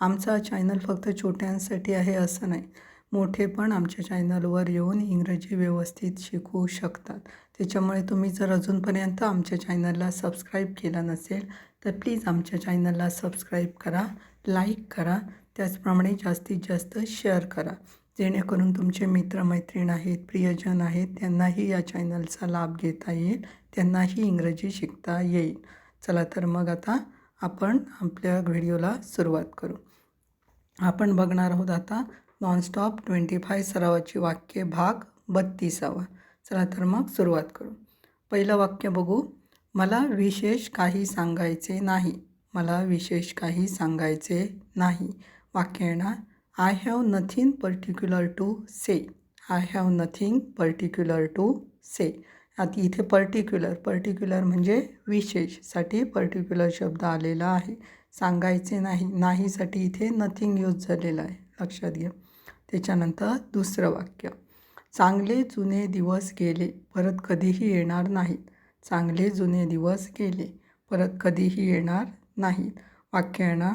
आमचा चॅनल फक्त छोट्यांसाठी आहे असं नाही. मोठे पण आमच्या चॅनलवर येऊन इंग्रजी व्यवस्थित शिकू शकतात. त्याच्यामुळे तुम्ही जर अजूनपर्यंत आमच्या चॅनलला सबस्क्राईब केला नसेल तर प्लीज आमच्या चॅनलला सबस्क्राईब करा लाईक करा त्याचप्रमाणे जास्तीत जास्त शेअर करा. जेणेकरून तुमचे मित्रमैत्रीण आहेत प्रियजन आहेत त्यांनाही या चॅनलचा लाभ घेता येईल त्यांनाही इंग्रजी शिकता येईल. चला तर मग आता आपण आपल्या व्हिडिओला सुरुवात करू. आपण बघणार आहोत आता नॉनस्टॉप ट्वेंटी फाय सरावाची वाक्य भाग बत्तीसावा. चला तर मग सुरुवात करू. पहिलं वाक्य बघू. मला विशेष काही सांगायचे नाही. मला विशेष काही सांगायचे नाही. वाक्य येणार. I have nothing particular to say I have nothing particular to say आता इथे पर्टिक्युलर पर्टिक्युलर म्हणजे विशेषसाठी पर्टिक्युलर शब्द आलेला आहे. सांगायचे नाही नाहीसाठी इथे नथिंग यूज झालेलं आहे. लक्षात घ्या. त्याच्यानंतर दुसरं वाक्य. चांगले जुने दिवस गेले परत कधीही येणार नाहीत. चांगले जुने दिवस गेले परत कधीही येणार नाहीत. वाक्य येणार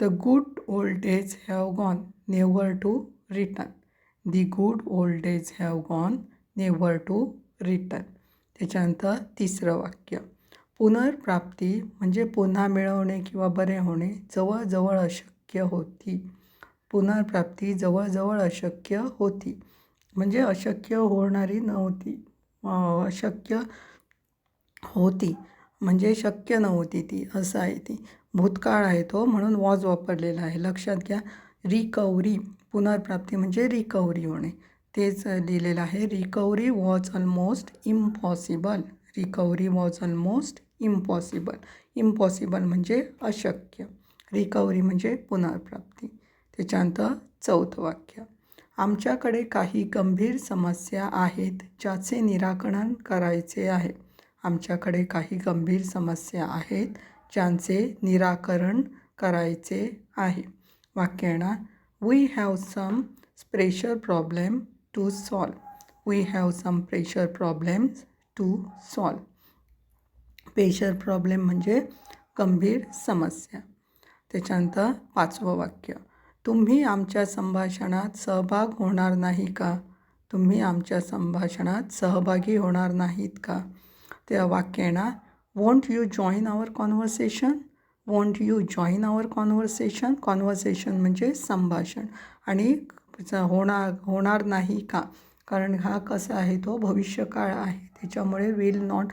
the good old days have gone never to return the good old days have gone never to return त्याच्यानंतर तिसरं वाक्य. पुनर्प्राप्ती म्हणजे पुन्हा मिळवणे किंवा बरे होणे जवळजवळ अशक्य होती. पुनर्प्राप्ती जवळजवळ अशक्य होती. म्हणजे अशक्य होणारी नव्हती. अशक्य होती. म्हणजे शक्य नव्हती ती असं आहे ती. भूतकाळ आहे तो म्हणून वॉज वापरलेला आहे. लक्षात घ्या रिकवरी पुनर्प्राप्ती म्हणजे रिकव्हरी होणे. तेच लिहिलेलं आहे recovery was almost impossible. Recovery was almost impossible impossible म्हणजे अशक्य. रिकव्हरी म्हणजे पुनर्प्राप्ती. त्याच्यानंतर चौथं वाक्य. आमच्याकडे काही गंभीर समस्या आहेत ज्याचे निराकरण करायचे आहे. आमच्याकडे काही गंभीर समस्या आहेत ज्यांचे निराकरण करायचे आहे. वाक्य येणार we have some pressure problem to solve we have some pressure problems to solve pressure problem म्हणजे गंभीर समस्या. त्याच्यानंतर पाचवं वाक्य. तुम्ही आमच्या संभाषणात सहभाग होणार नाही का? तुम्ही आमच्या संभाषणात सहभागी होणार नाहीत का? त्या वाक्य येणार want you join our conversation want you join our conversation conversation म्हणजे संभाषण. आणि होणार होणार नाही का? कारण हा कसा आहे तो भविष्यकाळ आहे. त्याच्यामुळे विल नॉट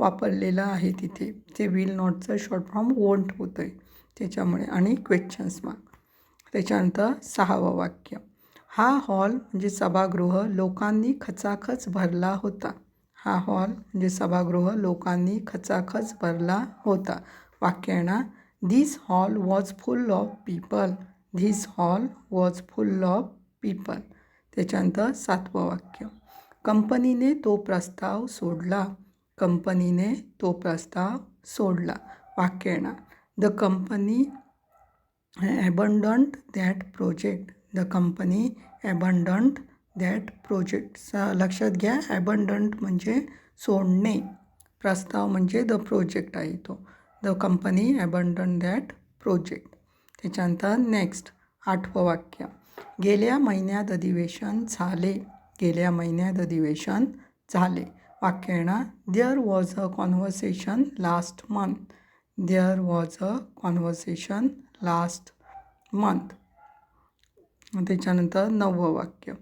वापरलेला आहे तिथे. ते विल नॉटचं शॉर्ट फॉर्म वोंट होतं आहे त्याच्यामुळे आणि क्वेश्चन्स मार्क त्याच्यानंतर सहावं वाक्य. हा हॉल म्हणजे सभागृह लोकांनी खचाखच भरला होता. हा हॉल म्हणजे सभागृह लोकांनी खचाखच भरला होता. वाक्य येणार this hall was full of people this hall was full of people त्याच्यानंतर सातवं वाक्य. कंपनीने तो प्रस्ताव सोडला. कंपनीने तो प्रस्ताव सोडला. वाक्य येणार the company abandoned that project. The company abandoned that project. स लक्षात घ्या ॲबंडंट म्हणजे सोडणे. प्रस्ताव म्हणजे द प्रोजेक्ट आहे तो. The company abandoned that project. त्याच्यानंतर नेक्स्ट आठवं वाक्य. गेल्या महिन्यात अधिवेशन झाले. गेल्या महिन्यात अधिवेशन झाले. वाक्य येणार there was a conversation last month there was a conversation last month त्याच्यानंतर नववं वाक्य.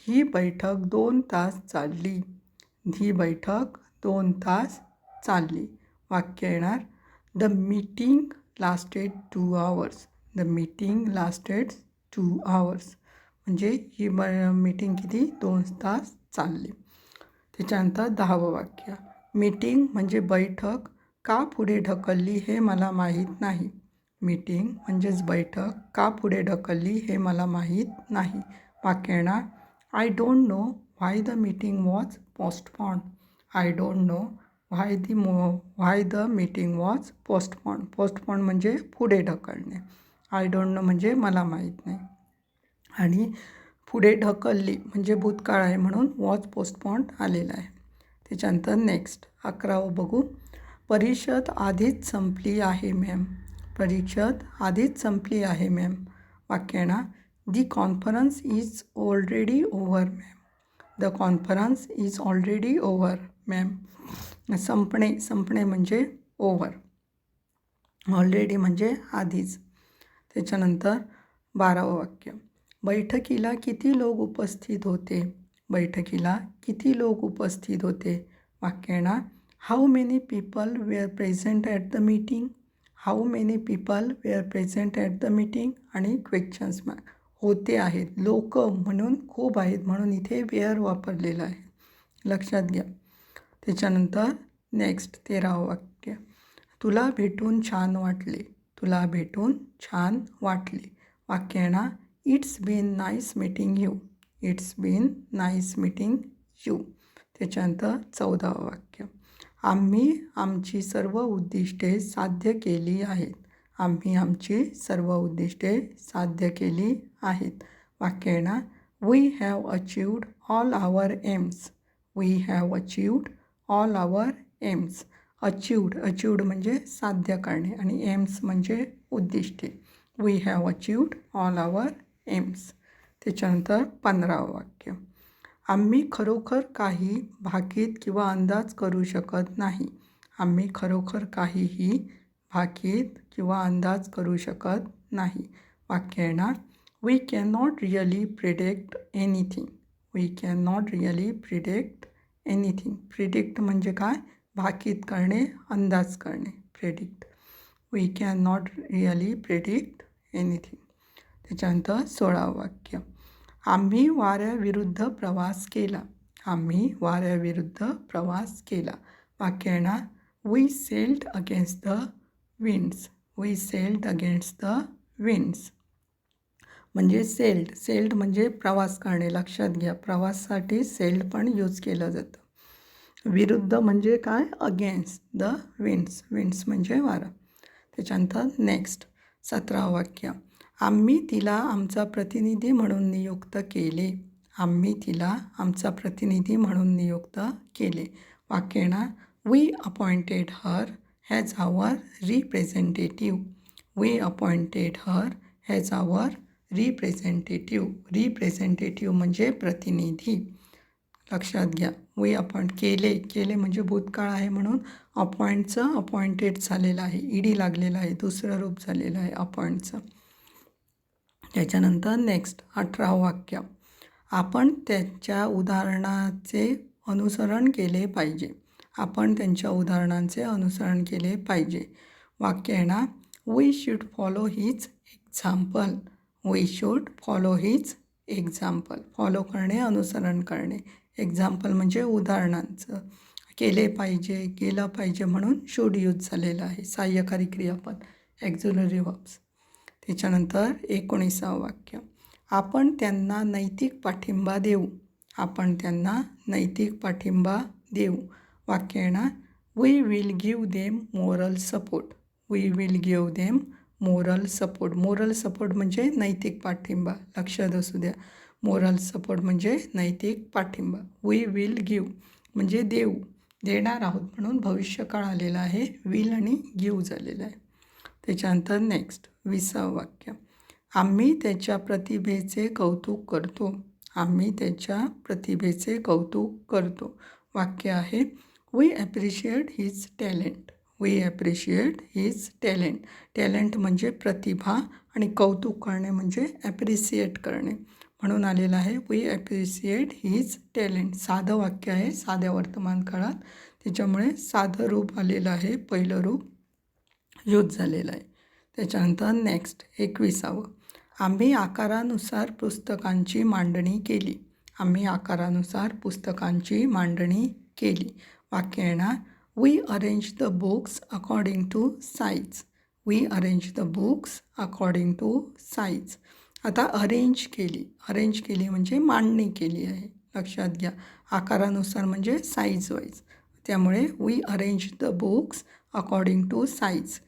ही बैठक दोन तास चालली. ही बैठक दोन तास चालली. वाक्य येणार the meeting lasted two hours the meeting lasted two hours म्हणजे ही ब मीटिंग किती? दोन तास चालली. त्याच्यानंतर दहावं वाक्य. मीटिंग म्हणजे बैठक का पुढे ढकलली हे मला माहीत नाही. मीटिंग म्हणजेच बैठक का पुढे ढकलली हे मला माहीत नाही. वाक्य येणार. I don't know why the meeting was postpone I don't know why the mo why the meeting was postpone postpone म्हणजे पुढे ढकलणे. आय डोंट नो म्हणजे मला माहीत नाही. आणि पुढे ढकलली म्हणजे भूतकाळ आहे म्हणून वॉज पोस्टपॉन्ड आलेला आहे. त्याच्यानंतर नेक्स्ट अकरावं बघू. परिषद आधीच संपली आहे मॅम परिषद आधीच संपली आहे ma'am वाक्याना the conference is already over ma'am the conference is already over ma'am संपणे संपणे म्हणजे ओव्हर ऑलरेडी म्हणजे आधीच. त्याच्यानंतर बारावं वाक्य. बैठकीला किती लोक उपस्थित होते? बैठकीला किती लोक उपस्थित होते? वाक्य येणार how many people were present at the meeting how many people were present at the meeting आणि क्वेश्चन्स मॅ होते आहेत. लोक म्हणून खूप आहेत. म्हणून इथे वेअर वापरलेलं आहे. लक्षात घ्या. त्याच्यानंतर नेक्स्ट तेरावं वाक्य. तुला भेटून छान वाटले. तुला भेटून छान वाटले. वाक्य येणार it's been nice meeting you. It's been nice meeting you. त्याच्यानंतर चौदावं वाक्य. आम्ही आमची सर्व उद्दिष्टे साध्य केली आहेत. आम्ही आमची सर्व उद्दिष्टे साध्य केली आहेत. वाक्य येणार. We have achieved all our aims we have achieved all our aims achieved achieved म्हणजे साध्य करणे आणि एम्स म्हणजे उद्दिष्टे. We have achieved all our aims. त्याच्यानंतर पंधरावं वाक्य. आम्ही खरोखर काही भाकीत किंवा अंदाज करू शकत नाही. आम्ही खरोखर काहीही भाकीत किंवा अंदाज करू शकत नाही. वाक्य येणार. We can not really predict anything we can not really predict anything predict म्हणजे काय? भाकीत करणे अंदाज करणे. Predict we can not really predict anything त्याच्यानंतर सोळावं वाक्य. आम्ही वाऱ्याविरुद्ध प्रवास केला. आम्ही वाऱ्याविरुद्ध प्रवास केला. वाक्य येणार. We sailed against the winds we sailed against the winds म्हणजे सेल्ड सेल्ड म्हणजे प्रवास करणे. लक्षात घ्या. प्रवासासाठी सेल्ड पण यूज केलं जातं. विरुद्ध म्हणजे काय? अगेन्स्ट द विंड्स विंड्स म्हणजे वारा. त्याच्यानंतर नेक्स्ट सतरावं वाक्य. आम्ही तिला आमचा प्रतिनिधी म्हणून नियुक्त केले. आम्ही तिला आमचा प्रतिनिधी म्हणून नियुक्त केले. वाक्यणा we appointed her as our representative we appointed her as our representative representative म्हणजे प्रतिनिधी. लक्षात घ्या. वी अपॉइंट केले. केले म्हणजे भूतकाळ आहे म्हणून अपॉइंटचं अपॉइंटेड झालेलं आहे. ईडी लागलेलं आहे. दुसरं रूप झालेलं आहे. अपॉइंटचं त्याच्यानंतर नेक्स्ट अठरावं वाक्य. आपण त्यांच्या उदाहरणाचे अनुसरण केले पाहिजे. आपण त्यांच्या उदाहरणांचे अनुसरण केले पाहिजे. वाक्य आहे ना? वी शूड फॉलो हीच एक्झाम्पल वी शूड फॉलो हीच एक्झाम्पल फॉलो करणे अनुसरण करणे. एक्झाम्पल म्हणजे उदाहरणांचं. केले पाहिजे केलं पाहिजे म्हणून शूड यूज झालेलं आहे. सहाय्यकारी क्रियापद. एक्झुलरी वर्ब्स त्याच्यानंतर एकोणीसावं वाक्य. आपण त्यांना नैतिक पाठिंबा देऊ. आपण त्यांना नैतिक पाठिंबा देऊ. वाक्य येणार. We will give them moral support we will give them moral support moral support म्हणजे नैतिक पाठिंबा. लक्षात असू द्या. मोरल सपोर्ट म्हणजे नैतिक पाठिंबा. वी विल गिव म्हणजे देऊ. देणार आहोत म्हणून भविष्यकाळ आलेला आहे. विल आणि गिव झालेला आहे. त्याच्यानंतर नेक्स्ट विसावं वाक्य. आम्ही त्याच्या प्रतिभेचे कौतुक करतो. आम्ही त्याच्या प्रतिभेचे कौतुक करतो. वाक्य आहे we appreciate his talent we appreciate his talent talent म्हणजे प्रतिभा आणि कौतुक करणे म्हणजे ॲप्रिसिएट करणे. म्हणून आलेलं आहे वी ॲप्रिसिएट हिज टॅलेंट साधं वाक्य आहे साध्या वर्तमान काळात. त्याच्यामुळे साधं रूप आलेलं आहे पहिलं रूप. यूज झालेलं आहे. त्याच्यानंतर नेक्स्ट एकविसावं. आम्ही आकारानुसार पुस्तकांची मांडणी केली. आम्ही आकारानुसार पुस्तकांची मांडणी केली. वाक्य येणार we arrange the books according to size we arrange the books according to size आता अरेंज केली. अरेंज केली म्हणजे मांडणी केली आहे. लक्षात घ्या. आकारानुसार म्हणजे साईज वाईज त्यामुळे we arrange the books according to size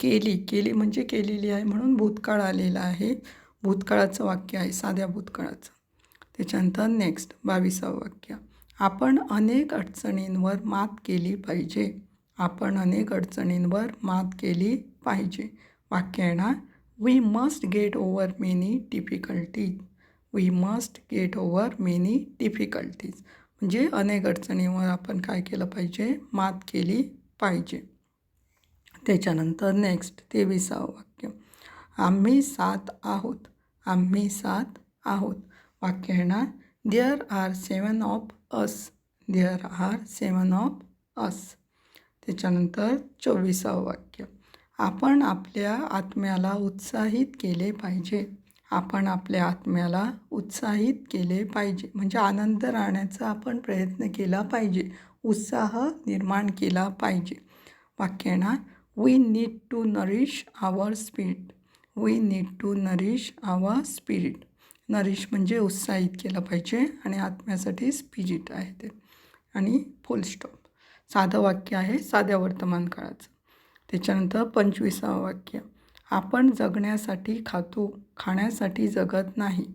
केली केली म्हणजे केलेली आहे म्हणून भूतकाळ आलेला आहे. भूतकाळाचं वाक्य आहे साध्या भूतकाळाचं. त्याच्यानंतर नेक्स्ट बावीसावं वाक्य. आपण अनेक अडचणींवर मात केली पाहिजे. आपण अनेक अडचणींवर मात केली पाहिजे. वाक्य आहे ना we must get over many difficulties we must get over many difficulties म्हणजे अनेक अडचणींवर आपण काय केलं पाहिजे? मात केली पाहिजे. त्याच्यानंतर नेक्स्ट तेविसावं वाक्य. आम्ही सात आहोत. आम्ही सात आहोत. वाक्य येणार there are seven of us there are seven of us त्याच्यानंतर चोवीसावं वाक्य. आपण आपल्या आत्म्याला उत्साहित केले पाहिजे. आपण आपल्या आत्म्याला उत्साहित केले पाहिजे. म्हणजे आनंद राहण्याचा आपण प्रयत्न केला पाहिजे. उत्साह निर्माण केला पाहिजे. वाक्य येणार we need to nourish our spirit we need to nourish our spirit nourish म्हणजे उत्साहित केलं पाहिजे आणि आत्म्यासाठी स्पिरिट आहे ते. आणि फुल स्टॉप साधं वाक्य आहे साध्या वर्तमान काळाचं. त्याच्यानंतर पंचवीसावं वाक्य. आपण जगण्यासाठी खातो खाण्यासाठी जगत नाही.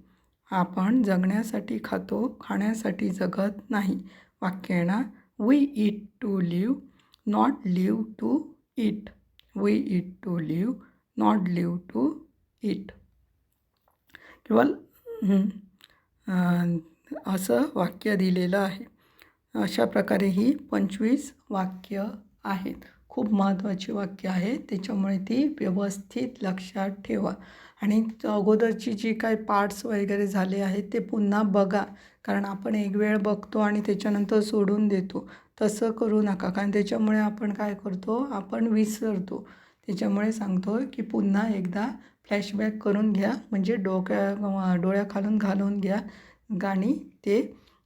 आपण जगण्यासाठी खातो खाण्यासाठी जगत नाही. वाक्य आहे ना? We eat to live not live to eat we eat to live not live to eat किंवा असं वाक्य दिलेलं आहे. अशा प्रकारे ही पंचवीस वाक्य आहेत. खूप महत्त्वाची वाक्य आहेत त्याच्यामुळे ती व्यवस्थित लक्षात ठेवा. आणि अगोदरची जी काही पार्ट्स वगैरे झाले आहेत ते पुन्हा बघा. कारण आपण एक वेळ बघतो आणि त्याच्यानंतर सोडून देतो. तसं करू नका. कारण त्याच्यामुळे आपण काय करतो आपण विसरतो. त्याच्यामुळे सांगतो की पुन्हा एकदा फ्लॅशबॅक करून घ्या. म्हणजे डोक्या डोळ्याखालून घालून घ्या गाणी ते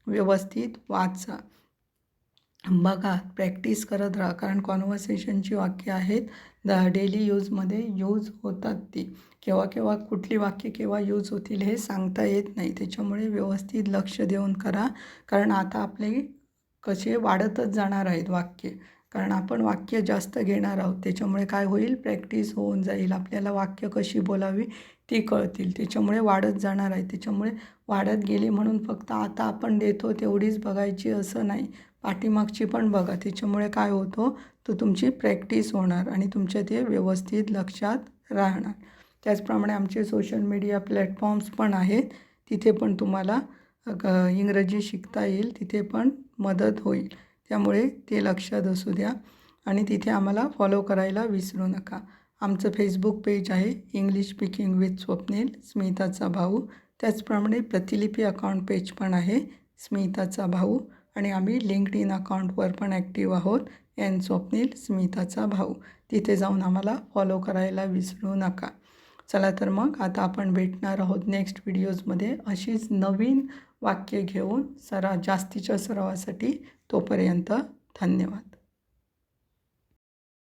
व्यवस्थित वाचा. बघा प्रॅक्टिस करत राहा. कारण कॉन्व्हर्सेशनची वाक्य आहेत द डेली यूजमध्ये यूज होतात ती. केव्हा केव्हा कुठली वाक्य केव्हा यूज होतील हे सांगता येत नाही. त्याच्यामुळे व्यवस्थित लक्ष देऊन करा. कारण आता आपले कसे वाढतच जाणार आहेत वाक्य? कारण आपण वाक्य जास्त घेणार आहोत. त्याच्यामुळे काय होईल? प्रॅक्टिस होऊन जाईल. आपल्याला वाक्य कशी बोलावी ती कळतील. त्याच्यामुळे वाढत जाणार आहे. त्याच्यामुळे वाढत गेली म्हणून फक्त आता आपण देतो तेवढीच बघायची असं नाही. पाठीमागची पण बघा. त्याच्यामुळे काय होतं? तर तुमची प्रॅक्टिस होणार आणि तुमच्या ते व्यवस्थित लक्षात राहणार. त्याचप्रमाणे आमचे सोशल मीडिया प्लॅटफॉर्म्स पण आहेत. तिथे पण तुम्हाला इंग्रजी शिकता येईल तिथे पण मदत होईल. त्यामुळे ते लक्षात असू द्या आणि तिथे आम्हाला फॉलो करायला विसरू नका. आमचं फेसबुक पेज आहे इंग्लिश स्पीकिंग विथ स्वप्नील स्मिताचा भाऊ. त्याचप्रमाणे प्रतिलिपी अकाउंट पेज पण आहे स्मिताचा भाऊ. आणि आम्ही लिंक्ड इन अकाउंटवर पण ॲक्टिव्ह आहोत एन स्वप्नील स्मिताचा भाऊ. तिथे जाऊन आम्हाला फॉलो करायला विसरू नका. चला तर मग आता आपण भेटणार आहोत नेक्स्ट व्हिडिओजमध्ये अशीच नवीन वाक्य घेऊन सरा जास्तीच्या सरावासाठी तोपर्यंत धन्यवाद.